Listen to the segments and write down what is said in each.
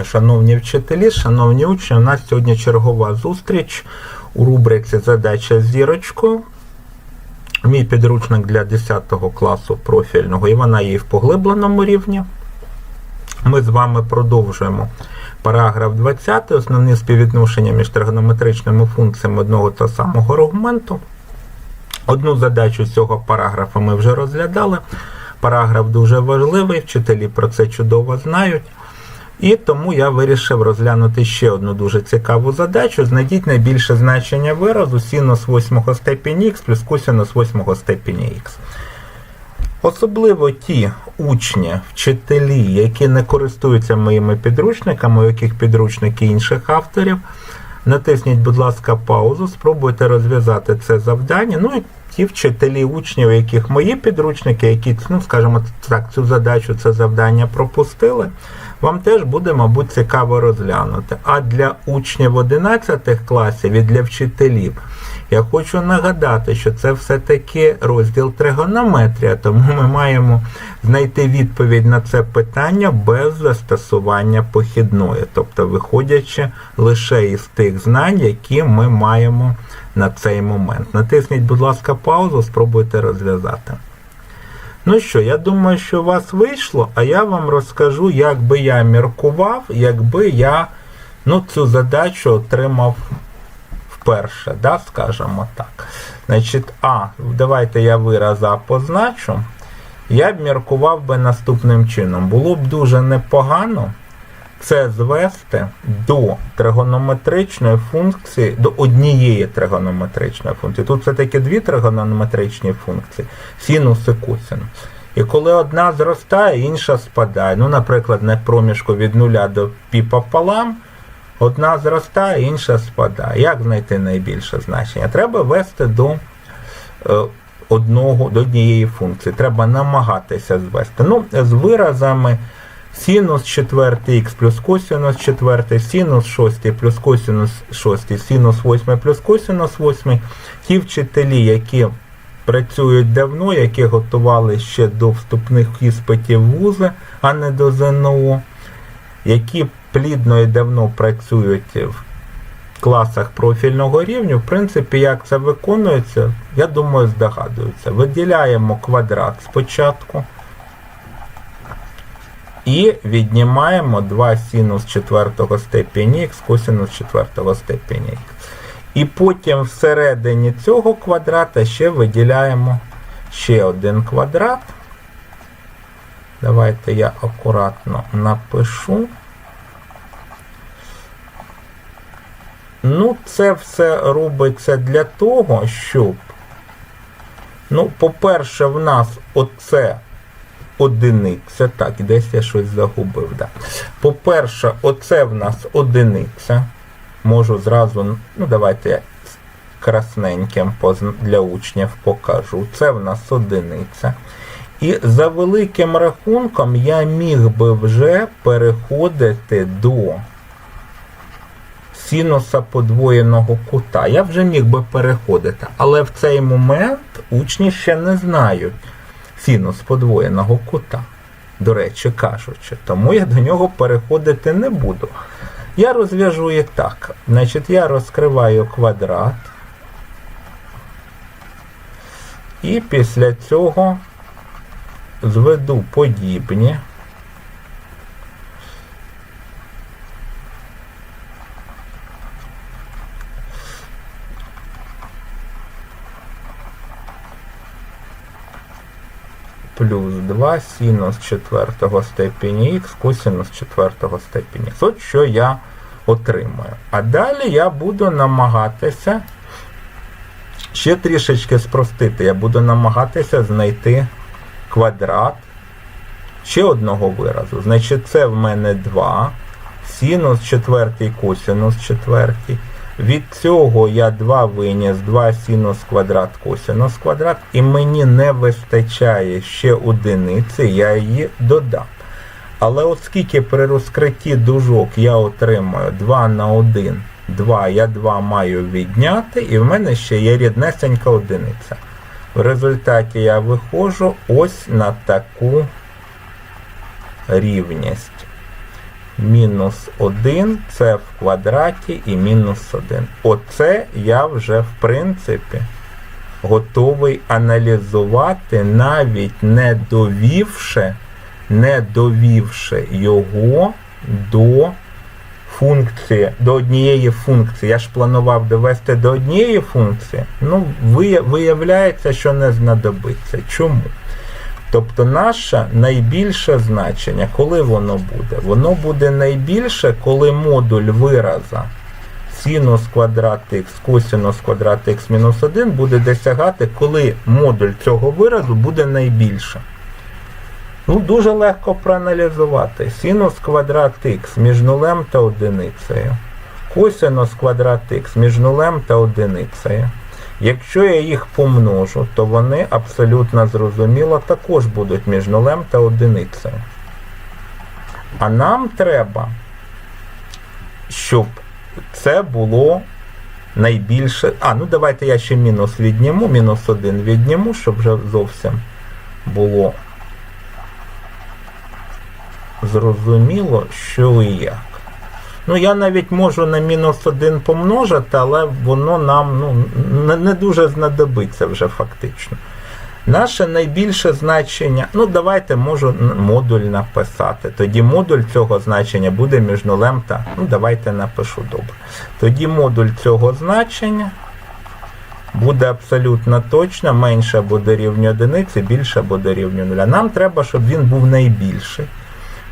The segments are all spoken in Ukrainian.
Шановні вчителі, шановні учні, у нас сьогодні чергова зустріч у рубриці Задача з зірочкою. Мій підручник для 10 класу профільного, і вона є в поглибленому рівні. Ми з вами продовжуємо параграф 20, основні співвідношення між тригонометричними функціями одного та самого аргументу. Одну задачу цього параграфа ми вже розглядали. Параграф дуже важливий, вчителі про це чудово знають. І тому я вирішив розглянути ще одну дуже цікаву задачу. Знайдіть найбільше значення виразу синус 8 степені х плюс косинус 8 степені х. Особливо ті учні, вчителі, які не користуються моїми підручниками, у яких підручники інших авторів. Натисніть, будь ласка, паузу, спробуйте розв'язати це завдання. Ну і ті вчителі учнів, у яких мої підручники, які, ну, скажімо так, цю задачу, це завдання пропустили, вам теж буде, мабуть, цікаво розглянути. А для учнів 11 класів і для вчителів я хочу нагадати, що це все-таки розділ тригонометрія, тому ми маємо знайти відповідь на це питання без застосування похідної, тобто виходячи лише із тих знань, які ми маємо на цей момент. Натисніть, будь ласка, паузу, спробуйте розв'язати. Ну що, я думаю, що у вас вийшло, а я вам розкажу, як би я міркував, якби я ну, цю задачу отримав вперше, да, скажімо так. Значить, А, давайте я вираз А позначу. Я б міркував би наступним чином. Було б дуже непогано це звести до тригонометричної функції, до однієї тригонометричної функції. Тут все-таки дві тригонометричні функції синус і косинус. І коли одна зростає, інша спадає. Ну, наприклад, на проміжку від нуля до пі одна зростає, інша спадає. Як знайти найбільше значення? Треба вести до е, одного, до однієї функції. Треба намагатися звести. Ну, з виразами синус 4х плюс косинус 4, синус 6 плюс косинус 6, синус 8 плюс косинус 8. Ті вчителі, які працюють давно, які готували ще до вступних іспитів вузи, а не до ЗНО, які плідно і давно працюють в класах профільного рівня, в принципі, як це виконується, я думаю, здогадуються. Виділяємо квадрат спочатку. І віднімаємо 2 синус 4 степені х косинус 4 степені х. І потім всередині цього квадрата ще виділяємо ще один квадрат. Давайте я акуратно напишу. Ну, це все робиться для того, щоб, ну, по-перше, в нас оце одиниця. Так, десь я щось загубив. Да. По-перше, оце в нас одиниця. Можу зразу, ну, давайте я красненьким для учнів покажу. Це в нас одиниця. І за великим рахунком я міг би вже переходити до синуса подвоєного кута. Я вже міг би переходити, але в цей момент учні ще не знають синус подвоєного кута, до речі кажучи, тому я до нього переходити не буду. Я розв'яжу і так. Значить, я розкриваю квадрат. І після цього зведу подібні. Плюс 2 синус 4 степені х косинус 4 степені х. От що я отримую. А далі я буду намагатися ще трішечки спростити. Я буду намагатися знайти квадрат ще одного виразу. Значить, це в мене 2. Синус 4 косинус 4. Від цього я 2 виніс, 2 синус квадрат косинус квадрат, і мені не вистачає ще одиниці, я її додам. Але оскільки при розкритті дужок я отримаю 2 на 1, 2, я 2 маю відняти, і в мене ще є ріднесенька одиниця. В результаті я виходжу ось на таку рівність. Мінус 1, це в квадраті і мінус 1. Оце я вже, в принципі, готовий аналізувати, навіть не довівши, не довівши його до функції, до однієї функції. Я ж планував довести до однієї функції. Ну, виявляється, що не знадобиться. Чому? Тобто наше найбільше значення, коли воно буде? Воно буде найбільше, коли модуль вираза синус квадрат х, косинус квадрат х мінус 1 буде досягати, коли модуль цього виразу буде найбільше. Ну, дуже легко проаналізувати. Синус квадрат х між нулем та одиницею. Косинус квадрат х між нулем та одиницею. Якщо я їх помножу, то вони абсолютно зрозуміло також будуть між нулем та одиницею. А нам треба, щоб це було найбільше. А, ну давайте я ще мінус відніму, мінус 1 відніму, щоб вже зовсім було зрозуміло, що і як. Ну, я навіть можу на мінус 1 помножити, але воно нам ну, не, дуже знадобиться вже фактично. Наше найбільше значення, ну давайте можу модуль написати. Тоді модуль цього значення буде між нулем та. Ну, давайте напишу добре. Тоді модуль цього значення буде абсолютно точно, менше буде рівню одиниці, більше буде рівню нуля. Нам треба, щоб він був найбільший.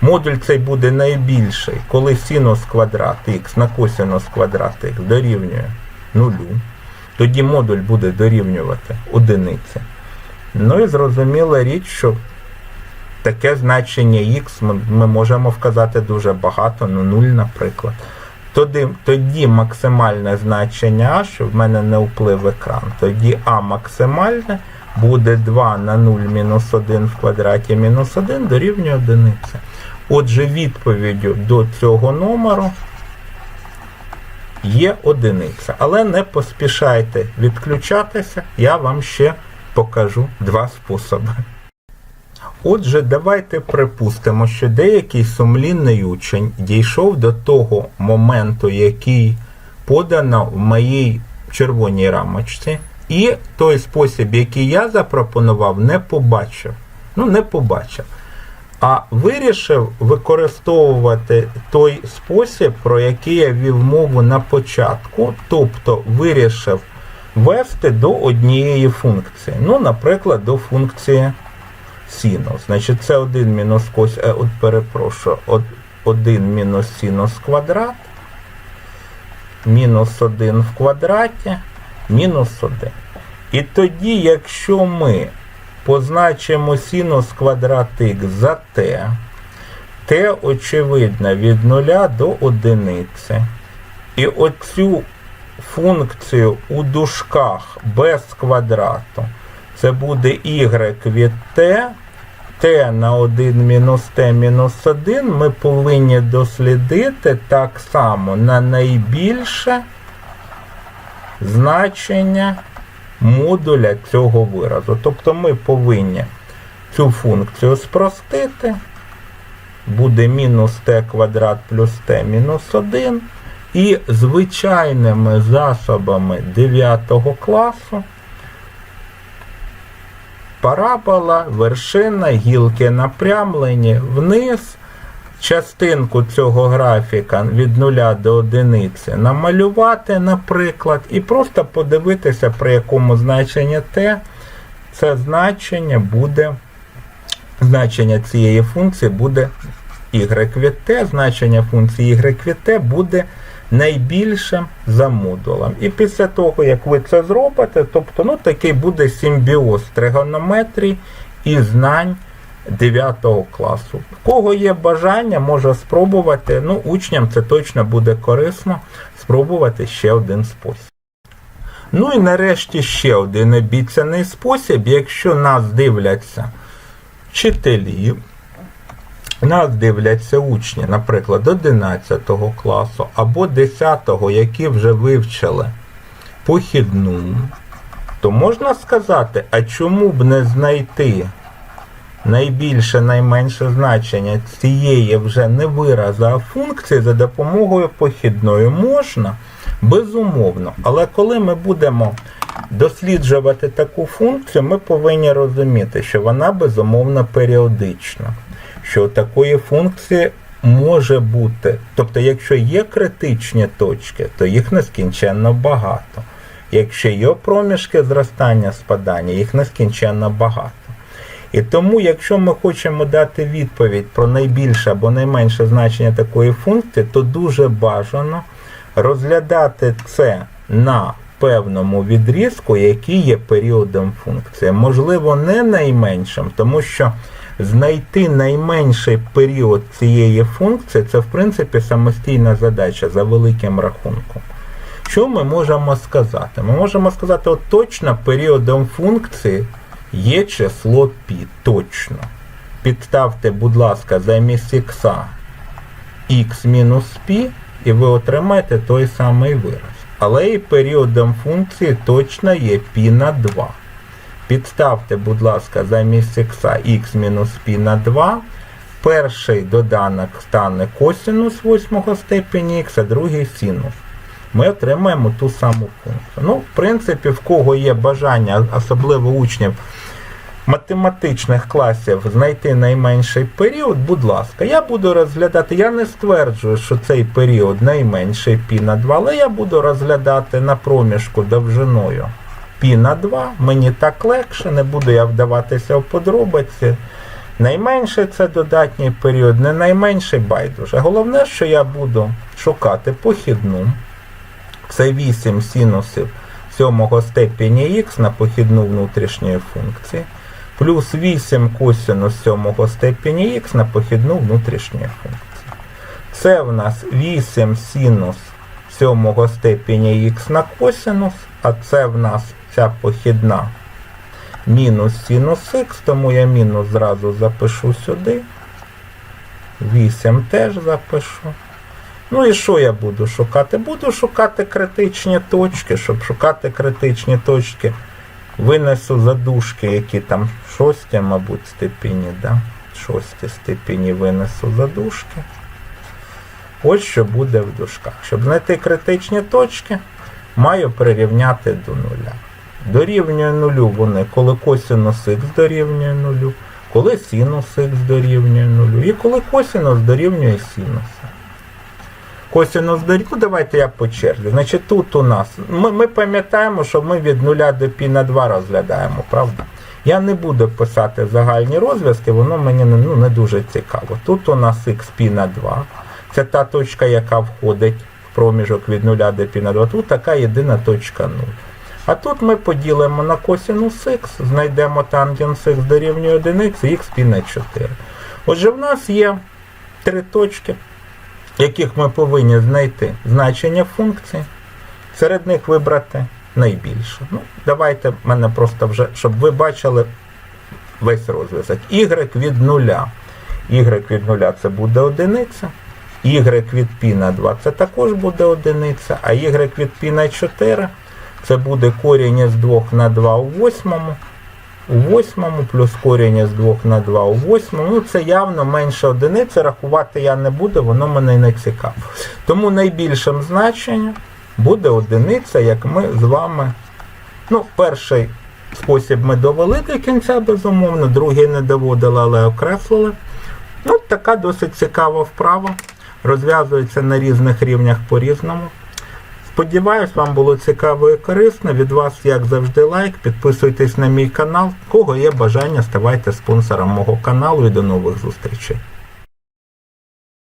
Модуль цей буде найбільший, коли синус квадрат х на косинус квадрат х дорівнює нулю. Тоді модуль буде дорівнювати одиниці. Ну і зрозуміла річ, що таке значення х ми, можемо вказати дуже багато, ну 0, наприклад. Тоді, тоді максимальне значення А, що в мене не вплив екран, тоді А максимальне буде 2 на 0 мінус 1 в квадраті мінус 1 дорівнює одиниці. Отже, відповіддю до цього номеру є одиниця. Але не поспішайте відключатися, я вам ще покажу два способи. Отже, давайте припустимо, що деякий сумлінний учень дійшов до того моменту, який подано в моїй червоній рамочці, і той спосіб, який я запропонував, не побачив. Ну, не побачив. А вирішив використовувати той спосіб, про який я вів мову на початку, тобто вирішив вести до однієї функції. Ну, наприклад, до функції синус. Значить, це 1 мінус кос, е, от перепрошую, от 1 мінус синус квадрат, мінус 1 в квадраті, мінус 1. І тоді, якщо ми позначимо синус квадрат х за t, t очевидно від 0 до одиниці. І оцю функцію у дужках без квадрату це буде y від t, t на 1 мінус t мінус 1 ми повинні дослідити так само на найбільше значення модуля цього виразу. Тобто ми повинні цю функцію спростити. Буде мінус t квадрат плюс t мінус 1. І звичайними засобами 9 класу парабола, вершина, гілки напрямлені вниз. Частинку цього графіка від 0 до 1 намалювати, наприклад, і просто подивитися, при якому значенні t це значення буде, значення цієї функції буде y від t, значення функції y від t буде найбільшим за модулем. І після того, як ви це зробите, тобто ну, такий буде симбіоз тригонометрії і знань 9 класу. В кого є бажання, може спробувати. Ну, учням це точно буде корисно спробувати ще один спосіб. Ну і нарешті ще один обіцяний спосіб, якщо нас дивляться вчителі, нас дивляться учні, наприклад, 11 класу або 10, які вже вивчили похідну, то можна сказати, а чому б не знайти найбільше, найменше значення цієї вже не вираза, а функції за допомогою похідної можна, безумовно. Але коли ми будемо досліджувати таку функцію, ми повинні розуміти, що вона безумовно періодична. Що такої функції може бути, тобто, якщо є критичні точки, то їх нескінченно багато. Якщо є проміжки зростання спадання, їх нескінченно багато. І тому, якщо ми хочемо дати відповідь про найбільше або найменше значення такої функції, то дуже бажано розглядати це на певному відрізку, який є періодом функції. Можливо, не найменшим, тому що знайти найменший період цієї функції це, в принципі, самостійна задача за великим рахунком. Що ми можемо сказати? Ми можемо сказати, от точно періодом функції є число пі. Точно. Підставте, будь ласка, замість х мінус пі, і ви отримаєте той самий вираз. Але і періодом функції точно є пі на 2. Підставте, будь ласка, замість х мінус пі на 2. Перший доданок стане косинус восьмого степені х, а другий синус. Ми отримаємо ту саму функцію. Ну, в принципі, в кого є бажання, особливо учнів математичних класів, знайти найменший період, будь ласка, я буду розглядати, я не стверджую, що цей період найменший π на 2, але я буду розглядати на проміжку довжиною π на 2. Мені так легше, не буду я вдаватися в подробиці. Найменший це додатній період, не найменший байдуже. Головне, що я буду шукати похідну. Це 8 синусів сьомого степені х на похідну внутрішньої функції, плюс 8 косинус сьомого степені х на похідну внутрішньої функції. Це в нас 8 синус сьомого степені х на косинус, а це в нас ця похідна мінус синус х, тому я мінус зразу запишу сюди. 8 теж запишу. Ну і що я буду шукати? Буду шукати критичні точки. Щоб шукати критичні точки, винесу задушки, які там шості, мабуть, степені, да? шості степені винесу задушки. Ось що буде в дужках. Щоб знайти критичні точки, маю прирівняти до нуля. Дорівнює нулю вони, коли косинус х дорівнює нулю, коли синус х дорівнює нулю, і коли косинус дорівнює синуса косинус дорівнює, ну, ну давайте я по черзі. Значить, тут у нас ми ми пам'ятаємо, що ми від 0 до пі на 2 розглядаємо, правда? Я не буду писати загальні розв'язки, воно мені ну, не дуже цікаво. Тут у нас х пі на 2. Це та точка, яка входить в проміжок від 0 до пі на 2. Тут така єдина точка 0. А тут ми поділимо на косинус х, знайдемо тангенс х дорівнює 1х і х пі на 4. Отже, в нас є три точки яких ми повинні знайти значення функції. Серед них вибрати найбільше. Ну, Давайте мене просто вже, щоб ви бачили весь розв'язок. Y від 0. Y від 0 це буде одиниця. Y від π на 2 це також буде одиниця, а y від π на 4 це буде корінь із 2 на 2 у восьмому. У восьмому плюс корінь із 2 на 2 у восьмому. Ну, це явно менше одиниці. Рахувати я не буду, воно мене не цікаво. Тому найбільшим значенням буде одиниця, як ми з вами. Ну, перший спосіб ми довели до кінця, безумовно, другий не доводили, але окреслили. Ну, така досить цікава вправа. Розв'язується на різних рівнях по-різному. Сподіваюсь, вам було цікаво і корисно. Від вас, як завжди, лайк. Підписуйтесь на мій канал. Кого є бажання, ставайте спонсором мого каналу і до нових зустрічей.